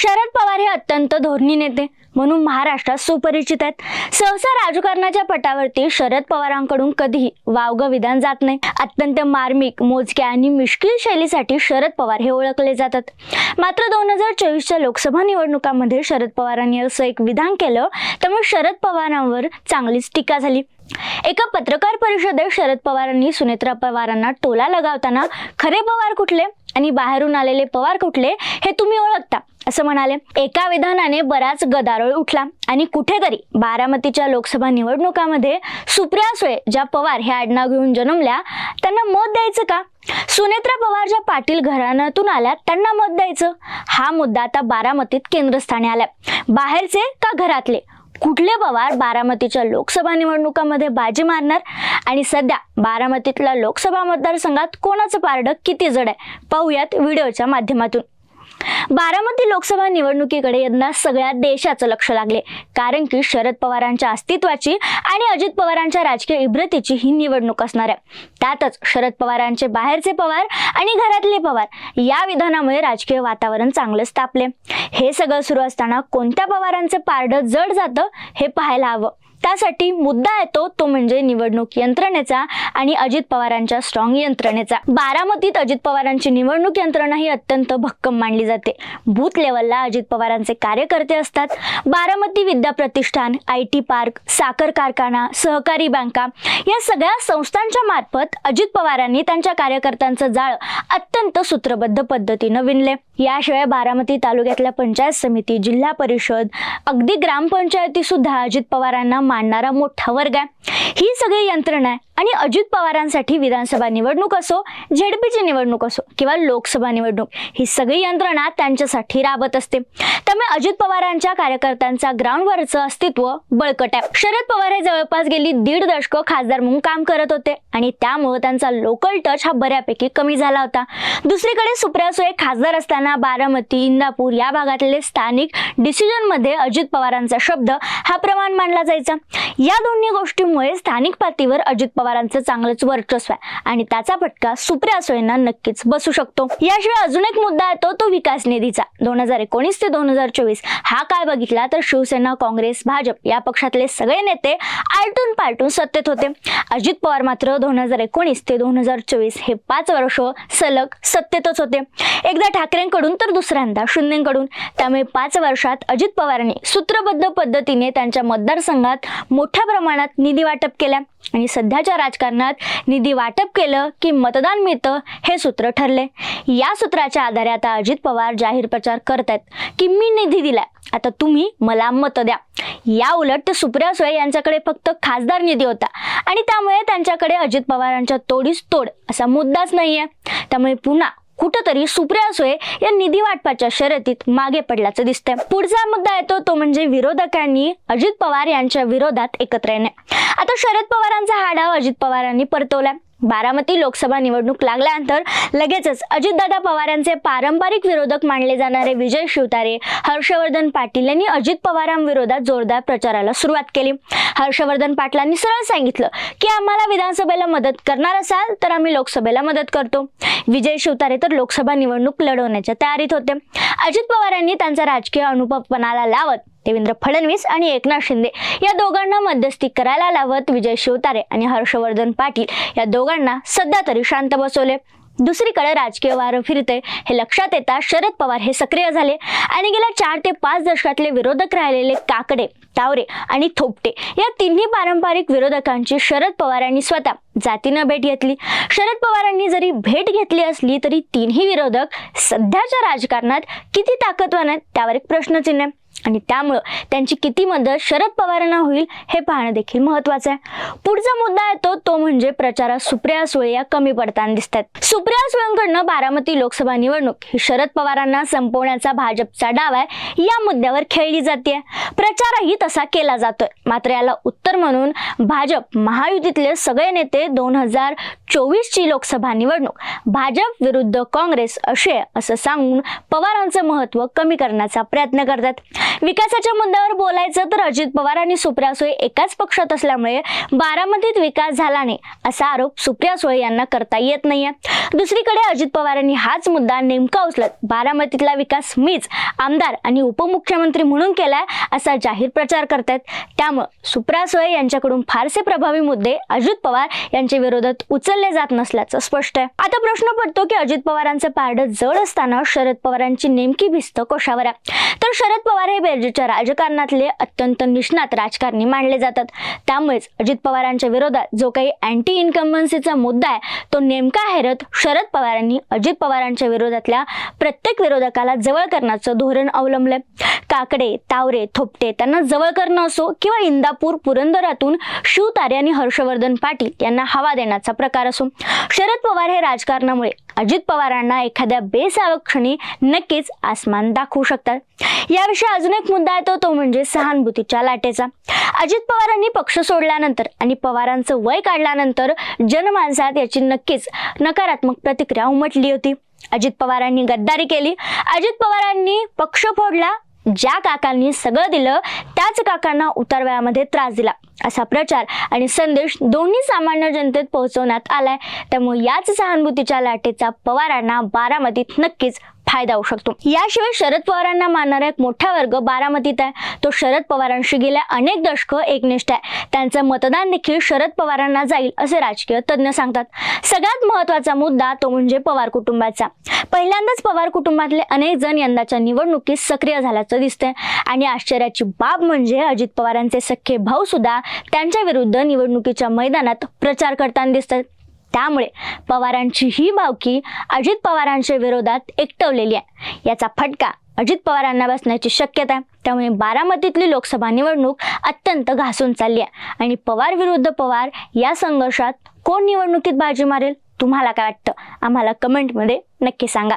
शरद पवार हे अत्यंत धोरणी नेते म्हणून महाराष्ट्रात सुपरिचित आहेत. सहसा राजकारणाच्या पटावरती शरद पवारांकडून कधीही वावगं विधान जात नाही. अत्यंत मार्मिक मोजक्या आणि मिश्किल शैलीसाठी शरद पवार हे ओळखले जातात. मात्र दोन हजार चोवीसच्या लोकसभा निवडणुकांमध्ये शरद पवारांनी असं एक विधान केलं त्यामुळे शरद पवारांवर चांगलीच टीका झाली. एका पत्रकार परिषदेत शरद पवारांनी सुनेत्रा पवारांना टोला लगावताना खरे पवार कुठले आणि बाहेरून आलेले पवार कुठले हे तुम्ही ओळखता? असं म्हणाले. एका विधानाने बराच गदारोळ उठला आणि कुठेतरी बारामतीच्या लोकसभा निवडणुकामध्ये सुप्रिया सुळे ज्या पवार हे आडनाव घेऊन जन्मल्या त्यांना मत द्यायचं का? सुनेत्रा पवार ज्या पाटील घराण्यातून आल्या त्यांना मत द्यायचं? हा मुद्दा आता बारामतीत केंद्रस्थानी आलाय. बाहेरचे का घरातले? कुठले पवार बारामतीच्या लोकसभा निवडणुकामध्ये बाजी मारणार? आणि सध्या बारामतीतल्या लोकसभा मतदारसंघात कोणाचं पारडं किती जड आहे? पाहूयात व्हिडिओच्या माध्यमातून. बारामती लोकसभा निवडणुकीकडे यंदा सगळ्या देशाचं लक्ष लागले. कारण की शरद पवारांच्या अस्तित्वाची आणि अजित पवारांच्या राजकीय इब्रतीची ही निवडणूक असणार आहे. त्यातच शरद पवारांचे बाहेरचे पवार आणि घरातले पवार या विधानामुळे राजकीय वातावरण चांगलंच तापले. हे सगळं सुरू असताना कोणत्या पवारांचे पारडं जड जातं हे पाहायला हवं. त्यासाठी मुद्दा येतो तो म्हणजे निवडणूक यंत्रणेचा आणि अजित पवारांच्या स्ट्रॉंग यंत्रणेचा. बारामतीत अजित पवारांची निवडणूक यंत्रणा ही अत्यंत भक्कम मानली जाते. बूथ लेवलला अजित पवारांचे कार्यकर्ते असतात. Baramati Vidya Pratishthan I T park साखर कारखाना सहकारी बँका या सगळ्या संस्थांच्या मार्फत अजित पवारांनी त्यांच्या कार्यकर्त्यांचं जाळ अत्यंत सूत्रबद्ध पद्धतीनं विणले. याशिवाय बारामती तालुक्यातल्या पंचायत समिती जिल्हा परिषद अगदी ग्रामपंचायती सुद्धा अजित पवारांना मानणारा मोठा वर्ग आहे. ही सगळी यंत्रणा आहे आणि अजित पवारांसाठी विधानसभा निवडणूक असो झेडपीची निवडणूक असो किंवा लोकसभा निवडणूक ही सगळी यंत्रणा त्यांच्यासाठी राबत असते. त्यामुळे अजित पवारांच्या कार्यकर्त्यांचा ग्राउंडवरचं अस्तित्व बळकट आहे. शरद पवार हे जवळपास गेली दीड दशकं खासदार म्हणून काम करत होते आणि त्यामुळे त्यांचा लोकल टच हा बऱ्यापैकी कमी झाला होता. दुसरीकडे सुप्रिया सुळे खासदार असताना बुलढाणा बारामती इंदापूर या भागातले स्थानिक डिसिजनमध्ये अजित पवारांचा शब्द हा प्रमाण मानला जायचा. या दोन्ही गोष्टीमुळे स्थानिक पातळीवर अजित पवारांचं चांगलंच वर्चस्व आहे आणि त्याचा फटका सुप्रिया सुळेंना नक्कीच बसू शकतो. याशिवाय अजून एक मुद्दा येतो तो विकास निधीचा. दोन हजार एकोणीस ते दोन हजार चोवीस हा काळ बघितला तर शिवसेना काँग्रेस भाजप या पक्षातले सगळे नेते आलटून पालटून सत्तेत होते. अजित पवार मात्र दोन हजार एकोणीस ते दोन हजार चोवीस हे पाच वर्ष सलग सत्तेतच होते. एकदा ठाकरेंकडून तर दुसऱ्यांदा शिंदेकडून त्यामुळे पाच वर्षात अजित पवारांनी सूत्रबद्ध पद्धतीने त्यांच्या मतदारसंघात मोठ्या प्रमाणात निधी वाटप केल्या आणि सध्याच्या राजकारणात निधी वाटप केलं की मतदान मिळतं हे सूत्र ठरले. या सूत्राच्या आधारे आता अजित पवार जाहीर प्रचार करतायत की मी निधी दिलाय. आता तुम्ही मला मत द्या. या उलट ते सुप्रिया सुळे यांच्याकडे फक्त खासदार निधी होता. आणि त्यामुळे त्यांच्याकडे अजित पवारांच्या तोडीस तोड असा मुद्दाच नाहीये. त्यामुळे पुन्हा कुठंतरी सुप्रिया सुळे या निधी वाटपाच्या शर्यतीत मागे पडल्याचं दिसतंय. पुढचा मुद्दा येतो तो म्हणजे विरोधकांनी अजित पवार यांच्या विरोधात एकत्र येणे. आता शरद पवारांचा हा डाव अजित पवारांनी परतवलाय. बारामती लोकसभा निवडणूक लागल्यानंतर लगेचच अजितदादा पवार यांचे पारंपरिक विरोधक मानले जाणारे विजय शिवतारे हर्षवर्धन पाटील यांनी अजित पवारांविरोधात जोरदार प्रचाराला सुरुवात केली. हर्षवर्धन पाटलांनी सरळ सांगितलं की आम्हाला विधानसभेला मदत करणार असाल तर आम्ही लोकसभेला मदत करतो. विजय शिवतारे तर लोकसभा निवडणूक लढवण्याच्या तयारीत होते. अजित पवारांनी त्यांचा राजकीय अनुभव पणाला लावत देवेंद्र फडणवीस आणि एकनाथ शिंदे या दोघांना मध्यस्थी करायला लावत विजय शिवतारे आणि हर्षवर्धन पाटील या दोघांना सध्या तरी शांत बसवले. दुसरीकडे राजकीय वारं फिरते हे लक्षात येता शरद पवार हे सक्रिय झाले आणि गेल्या चार ते पाच दशकातले विरोधक राहिलेले काकडे तावरे आणि थोपटे या तिन्ही पारंपरिक विरोधकांची शरद पवारांनी स्वतः जातीनं भेट घेतली. शरद पवारांनी जरी भेट घेतली असली तरी तिन्ही विरोधक सध्याच्या राजकारणात किती ताकदवान आहेत त्यावर एक प्रश्नचिन्ह आहे. आणि त्यामुळं त्यांची किती मदत शरद पवारांना होईल हे पाहणं देखील महत्वाचं आहे. पुढचा मुद्दा येतो तो म्हणजे प्रचारात सुप्रिया सुळे या कमी पडताना दिसतात सुप्रिया सुळेंकडनं बारामती लोकसभा निवडणूक ही शरद पवारांना संपवण्याचा भाजपचा डाव आहे या मुद्द्यावर खेळली जाते प्रचारही तसा केला जातोय. मात्र याला उत्तर म्हणून भाजप महायुतीतले सगळे नेते दोन हजार चोवीसची लोकसभा निवडणूक भाजप विरुद्ध काँग्रेस असे असं सांगून पवारांचं महत्त्व कमी करण्याचा प्रयत्न करतात. विकासाच्या मुद्द्यावर बोलायचं तर अजित पवार आणि सुप्रिया सुळे एकाच पक्षात असल्यामुळे बारामतीत विकास झाला नाही असा आरोप सुप्रिया सुळे यांना करता येत नाहीये. दुसरीकडे अजित पवारांनी हाच मुद्दा नेमका उचलत बारामतीतला विकास मीच आमदार आणि उपमुख्यमंत्री म्हणून केलाय असा जाहीर प्रचार करतायत. त्यामुळे सुप्रिया सुळे यांच्याकडून फारसे प्रभावी मुद्दे अजित पवार यांच्या विरोधात उचलले जात नसल्याचं स्पष्ट आहे. आता प्रश्न पडतो की अजित पवारांचे पारडं जड असताना शरद पवारांची नेमकी भिस्त कोशावर आहे. तर शरद पवार हे बेरजेच्या राजकारणातले अत्यंत निष्णात राजकारणी मानले जातात. त्यामुळेच अजित पवारांच्या विरोधात जो काही अँटी इन्कम्बन्सीचा मुद्दा आहे तो नेमका हैरत शरद पवारांनी अजित पवारांच्या विरोधातल्या प्रत्येक विरोधकाला जवळ करण्याचं धोरण अवलंबलंय. काकडे तावरे थोपटे त्यांना जवळ करणं असो किंवा इंदापूर पुरंदरातून शिवतारे आणि हर्षवर्धन पाटील यांना हवा देण्याचा प्रकार असो. शरद पवार हे राजकारणामुळे अजित पवारांना एखाद्या बेसावक क्षणी नक्कीच आसमान दाखवू शकतात. याविषयी अजून एक मुद्दा येतो तो म्हणजे सहानुभूतीच्या लाटेचा. अजित पवारांनी पक्ष सोडल्यानंतर आणि पवारांचं वय काढल्यानंतर जनमानसात याची नक्कीच नकारात्मक प्रतिक्रिया उमटली होती. अजित पवारांनी गद्दारी केली. अजित पवारांनी पक्ष फोडला. ज्या काकांनी सगळं दिलं त्याच काकांना उतारवयामध्ये त्रास दिला. असा प्रचार आणि संदेश दोन्ही सामान्य जनतेत पोहोचवण्यात आलाय. त्यामुळे याच सहानुभूतीच्या लाटेचा पवारांना बारामतीत नक्कीच फायदा होऊ शकतो. याशिवाय शरद पवारांना मानणारा एक मोठा वर्ग बारामतीत आहे. तो शरद पवारांशी गेल्या अनेक दशकं एकनिष्ठ आहे. त्यांचं मतदान देखील शरद पवारांना जाईल असे राजकीय तज्ज्ञ सांगतात. सगळ्यात महत्त्वाचा मुद्दा तो म्हणजे पवार कुटुंबाचा. पहिल्यांदाच पवार कुटुंबातले अनेक जण यंदाच्या निवडणुकीत सक्रिय झाल्याचं दिसतंय. आणि आश्चर्याची बाब म्हणजे अजित पवारांचे सख्खे भाऊ सुद्धा त्यांच्या विरुद्ध निवडणुकीच्या मैदानात प्रचार करताना दिसतात. त्यामुळे पवारांची ही भावकी अजित पवारांच्या विरोधात एकटवलेली आहे. याचा फटका अजित पवारांना बसण्याची शक्यता आहे. त्यामुळे बारामतीतली लोकसभा निवडणूक अत्यंत घासून चालली आहे. आणि पवार विरुद्ध पवार या संघर्षात कोण निवडणुकीत बाजी मारेल? तुम्हाला काय वाटतं? आम्हाला कमेंटमध्ये नक्की सांगा.